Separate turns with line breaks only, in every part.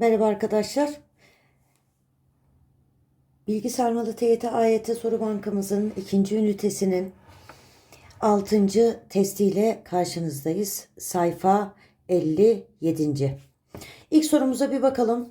Merhaba arkadaşlar. Bilgi sarmalı TYT AYT soru bankamızın ikinci ünitesinin altıncı testiyle karşınızdayız. Sayfa 57. İlk sorumuza bir bakalım.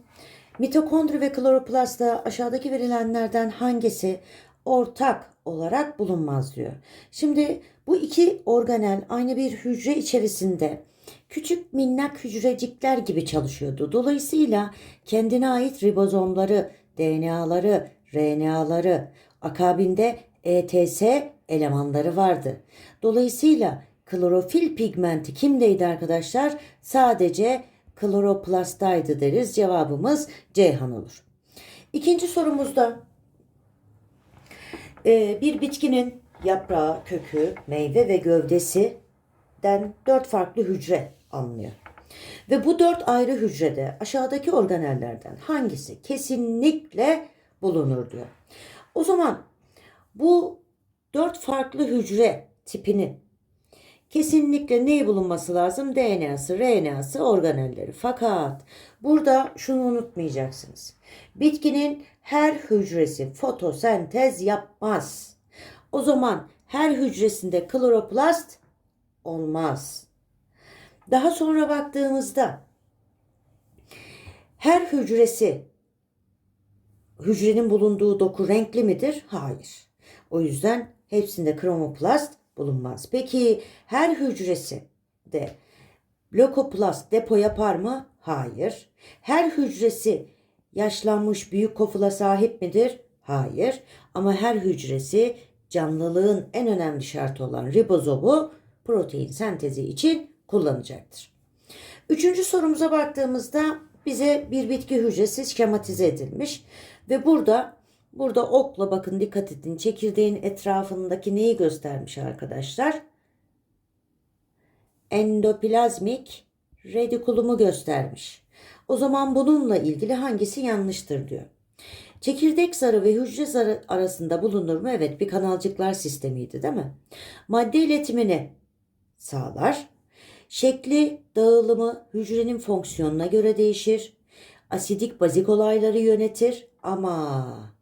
Mitokondri ve kloroplastta aşağıdaki verilenlerden hangisi ortak olarak bulunmaz diyor. Şimdi bu iki organel aynı bir hücre içerisinde küçük minnak hücrecikler gibi çalışıyordu. Dolayısıyla kendine ait ribozomları, DNA'ları, RNA'ları, akabinde ETS elemanları vardı. Dolayısıyla klorofil pigmenti kimdeydi arkadaşlar? Sadece kloroplasttaydı deriz. Cevabımız Ceyhan olur. İkinci sorumuzda e, bir bitkinin yaprağı, kökü, meyve ve gövdesinden dört farklı hücre alınıyor. Ve bu dört ayrı hücrede aşağıdaki organellerden hangisi kesinlikle bulunur diyor. O zaman bu dört farklı hücre tipinin kesinlikle neyi bulunması lazım? DNA'sı, RNA'sı, organelleri. Fakat burada şunu unutmayacaksınız. Bitkinin her hücresi fotosentez yapmaz. O zaman her hücresinde kloroplast olmaz. Daha sonra baktığımızda her hücresi hücrenin bulunduğu doku renkli midir? Hayır. O yüzden hepsinde kromoplast bulunmaz. Peki her hücresi de lökoplast depo yapar mı? Hayır. Her hücresi yaşlanmış büyük kofula sahip midir? Hayır. Ama her hücresi canlılığın en önemli şartı olan ribozomu protein sentezi için kullanacaktır. Üçüncü sorumuza baktığımızda bize bir bitki hücresi şematize edilmiş ve burada burada okla bakın dikkat edin çekirdeğin etrafındaki neyi göstermiş arkadaşlar? Endoplazmik redikulumu göstermiş. O zaman bununla ilgili hangisi yanlıştır diyor. Çekirdek zarı ve hücre zarı arasında bulunur mu? Evet bir kanalcıklar sistemiydi değil mi? Madde iletimini sağlar. Şekli, dağılımı hücrenin fonksiyonuna göre değişir. Asidik bazik olayları yönetir ama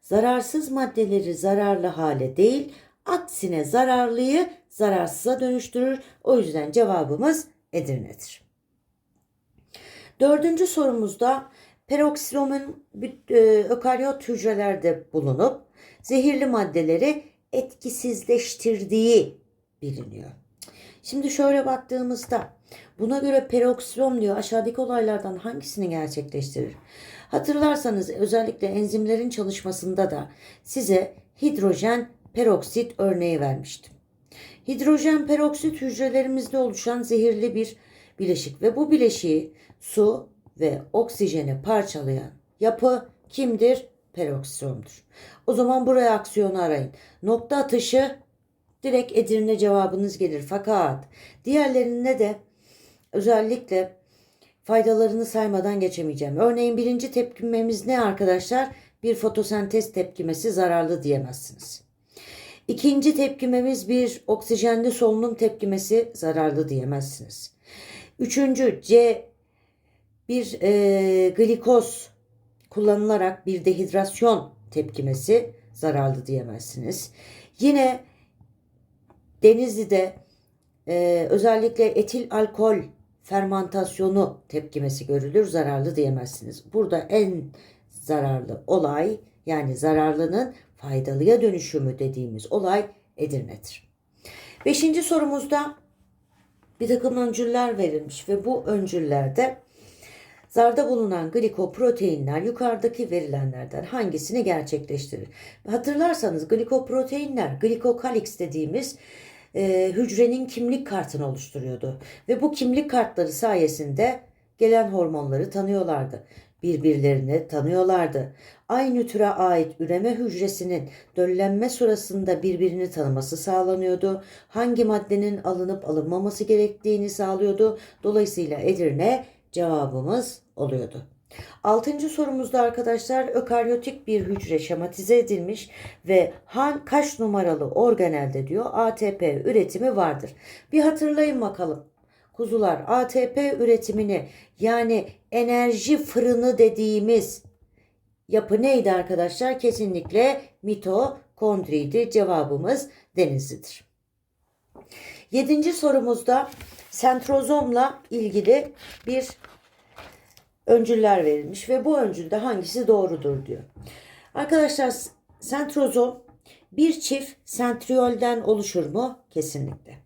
zararsız maddeleri zararlı hale değil, aksine zararlıyı zararsıza dönüştürür. O yüzden cevabımız Edirne'dir. Dördüncü sorumuzda peroksilomun e, ökaryot hücrelerde bulunup zehirli maddeleri etkisizleştirdiği biliniyor. Şimdi şöyle baktığımızda buna göre peroksilom diyor aşağıdaki olaylardan hangisini gerçekleştirir? Hatırlarsanız özellikle enzimlerin çalışmasında da size hidrojen peroksit örneği vermiştim. Hidrojen peroksit hücrelerimizde oluşan zehirli bir bileşik ve bu bileşiği su ve oksijeni parçalayan yapı kimdir? Peroksilomdur. O zaman bu reaksiyonu arayın. Nokta atışı direkt Edirne cevabınız gelir. Fakat diğerlerinde de özellikle faydalarını saymadan geçemeyeceğim. Örneğin birinci tepkimemiz ne arkadaşlar? Bir fotosentez tepkimesi zararlı diyemezsiniz. İkinci tepkimemiz bir oksijenli solunum tepkimesi zararlı diyemezsiniz. Üçüncü C bir e, glikoz kullanılarak bir dehidrasyon tepkimesi zararlı diyemezsiniz. Yine Denizli'de e, özellikle etil alkol fermantasyonu tepkimesi görülür. Zararlı diyemezsiniz. Burada en zararlı olay yani zararlının faydalıya dönüşümü dediğimiz olay Edirne'dir. Beşinci sorumuzda bir takım öncüller verilmiş ve bu öncüllerde zarda bulunan glikoproteinler yukarıdaki verilenlerden hangisini gerçekleştirir? Hatırlarsanız glikoproteinler glikokalix dediğimiz e, hücrenin kimlik kartını oluşturuyordu. Ve bu kimlik kartları sayesinde gelen hormonları tanıyorlardı. Birbirlerini tanıyorlardı. Aynı türe ait üreme hücresinin döllenme sırasında birbirini tanıması sağlanıyordu. Hangi maddenin alınıp alınmaması gerektiğini sağlıyordu. Dolayısıyla Edirne cevabımız oluyordu. Altıncı sorumuzda arkadaşlar ökaryotik bir hücre şematize edilmiş ve han kaç numaralı organelde diyor ATP üretimi vardır. Bir hatırlayın bakalım. kuzular ATP üretimini yani enerji fırını dediğimiz yapı neydi arkadaşlar? Kesinlikle mitokondriydi. Cevabımız denizlidir. Yedinci sorumuzda sentrozomla ilgili bir öncüller verilmiş ve bu öncülde hangisi doğrudur diyor. Arkadaşlar sentrozom bir çift sentriyolden oluşur mu? Kesinlikle.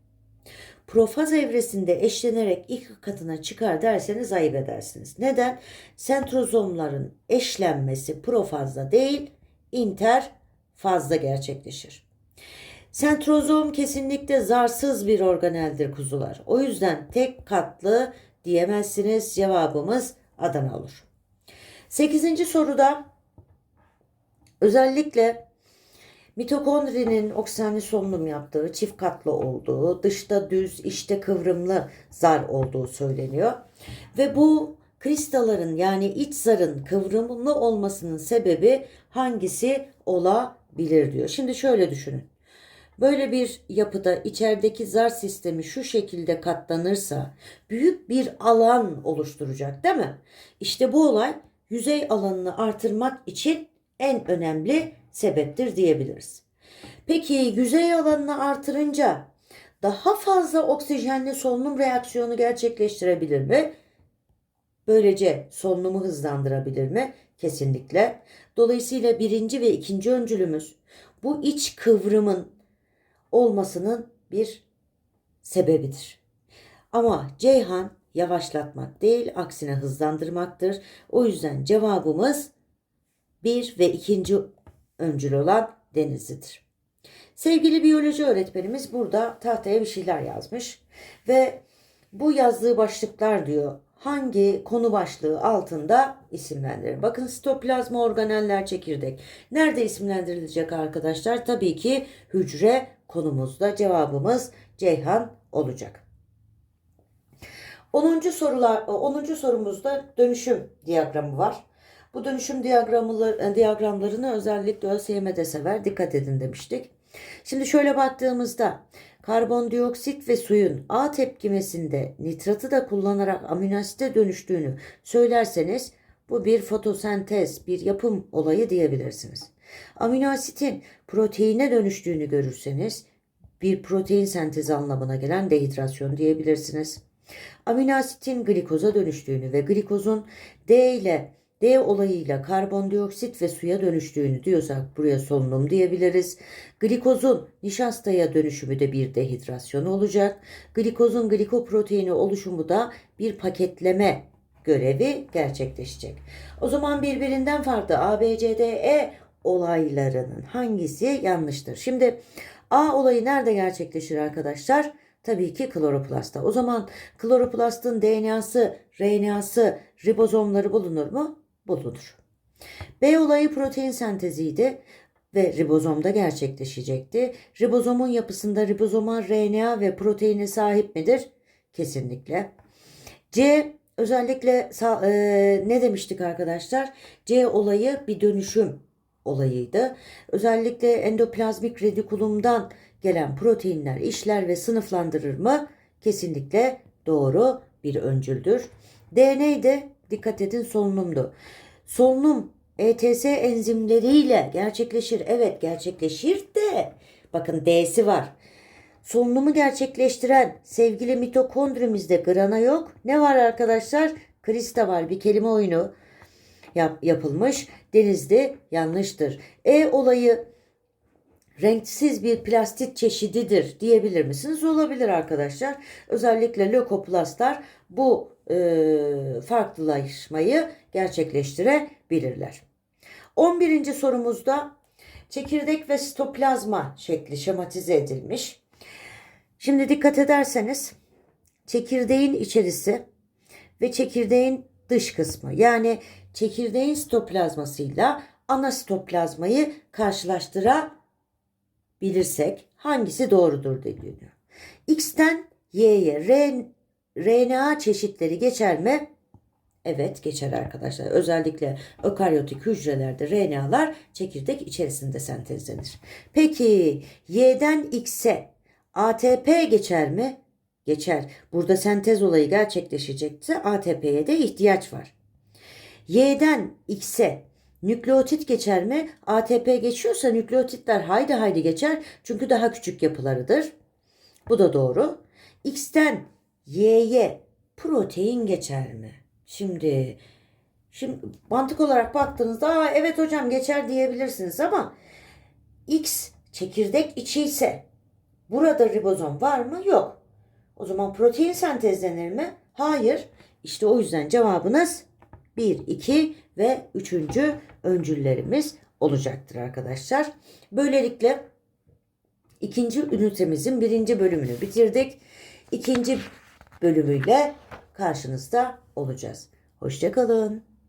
Profaz evresinde eşlenerek ilk katına çıkar derseniz ayıp edersiniz. Neden? Sentrozomların eşlenmesi profazda değil, interfazda gerçekleşir. Sentrozom kesinlikle zarsız bir organeldir kuzular. O yüzden tek katlı diyemezsiniz. Cevabımız Adana olur. Sekizinci soruda özellikle mitokondrinin oksijenli solunum yaptığı, çift katlı olduğu, dışta düz, içte kıvrımlı zar olduğu söyleniyor. Ve bu kristalların yani iç zarın kıvrımlı olmasının sebebi hangisi olabilir diyor. Şimdi şöyle düşünün. Böyle bir yapıda içerideki zar sistemi şu şekilde katlanırsa büyük bir alan oluşturacak değil mi? İşte bu olay yüzey alanını artırmak için en önemli sebeptir diyebiliriz. Peki yüzey alanını artırınca daha fazla oksijenli solunum reaksiyonu gerçekleştirebilir mi? Böylece solunumu hızlandırabilir mi? Kesinlikle. Dolayısıyla birinci ve ikinci öncülümüz bu iç kıvrımın olmasının bir sebebidir. Ama Ceyhan yavaşlatmak değil, aksine hızlandırmaktır. O yüzden cevabımız bir ve ikinci öncül olan Denizli'dir. Sevgili biyoloji öğretmenimiz burada tahtaya bir şeyler yazmış ve bu yazdığı başlıklar diyor hangi konu başlığı altında isimlendirir. Bakın sitoplazma organeller çekirdek. Nerede isimlendirilecek arkadaşlar? Tabii ki hücre konumuzda cevabımız Ceyhan olacak. 10. sorular 10. sorumuzda dönüşüm diyagramı var. Bu dönüşüm diyagramları, diyagramlarını özellikle ÖSYM'de sever. Dikkat edin demiştik. Şimdi şöyle baktığımızda karbondioksit ve suyun A tepkimesinde nitratı da kullanarak aminoasite dönüştüğünü söylerseniz bu bir fotosentez, bir yapım olayı diyebilirsiniz. Aminoasitin proteine dönüştüğünü görürseniz bir protein sentezi anlamına gelen dehidrasyon diyebilirsiniz. Aminoasitin glikoza dönüştüğünü ve glikozun D ile D olayıyla karbondioksit ve suya dönüştüğünü diyorsak buraya solunum diyebiliriz. Glikozun nişastaya dönüşümü de bir dehidrasyon olacak. Glikozun glikoproteini oluşumu da bir paketleme görevi gerçekleşecek. O zaman birbirinden farklı A, B, C, D, E olaylarının hangisi yanlıştır? Şimdi A olayı nerede gerçekleşir arkadaşlar? Tabii ki kloroplastta. O zaman kloroplastın DNA'sı, RNA'sı, ribozomları bulunur mu? Bulunur. B olayı protein senteziydi ve ribozomda gerçekleşecekti. Ribozomun yapısında ribozoma RNA ve proteine sahip midir? Kesinlikle. C özellikle e, ne demiştik arkadaşlar? C olayı bir dönüşüm olayıydı. Özellikle endoplazmik redikulumdan gelen proteinler işler ve sınıflandırır mı? Kesinlikle doğru bir öncüldür. D neydi? Dikkat edin solunumdu. Solunum ETS enzimleriyle gerçekleşir. Evet gerçekleşir de bakın D'si var. Solunumu gerçekleştiren sevgili mitokondrimizde grana yok. Ne var arkadaşlar? Krista var. Bir kelime oyunu yap, yapılmış. Denizde yanlıştır. E olayı renksiz bir plastit çeşididir diyebilir misiniz? Olabilir arkadaşlar. Özellikle lökoplastlar bu e, farklılaşmayı gerçekleştirebilirler. 11. sorumuzda çekirdek ve sitoplazma şekli şematize edilmiş. Şimdi dikkat ederseniz çekirdeğin içerisi ve çekirdeğin dış kısmı yani çekirdeğin sitoplazmasıyla ana sitoplazmayı karşılaştırabilirsek hangisi doğrudur deniliyor. X'ten Y'ye RNA çeşitleri geçer mi? Evet geçer arkadaşlar. Özellikle ökaryotik hücrelerde RNA'lar çekirdek içerisinde sentezlenir. Peki Y'den X'e ATP geçer mi? Geçer. Burada sentez olayı gerçekleşecekse ATP'ye de ihtiyaç var. Y'den X'e nükleotit geçer mi? ATP geçiyorsa nükleotitler haydi haydi geçer. Çünkü daha küçük yapılarıdır. Bu da doğru. X'ten Y'ye protein geçer mi? Şimdi şimdi mantık olarak baktığınızda Aa, evet hocam geçer diyebilirsiniz ama X çekirdek içi ise burada ribozom var mı? Yok. O zaman protein sentezlenir mi? Hayır. İşte o yüzden cevabınız 1, 2 ve 3. öncüllerimiz olacaktır arkadaşlar. Böylelikle ikinci ünitemizin birinci bölümünü bitirdik. İkinci bölümüyle karşınızda olacağız. Hoşçakalın.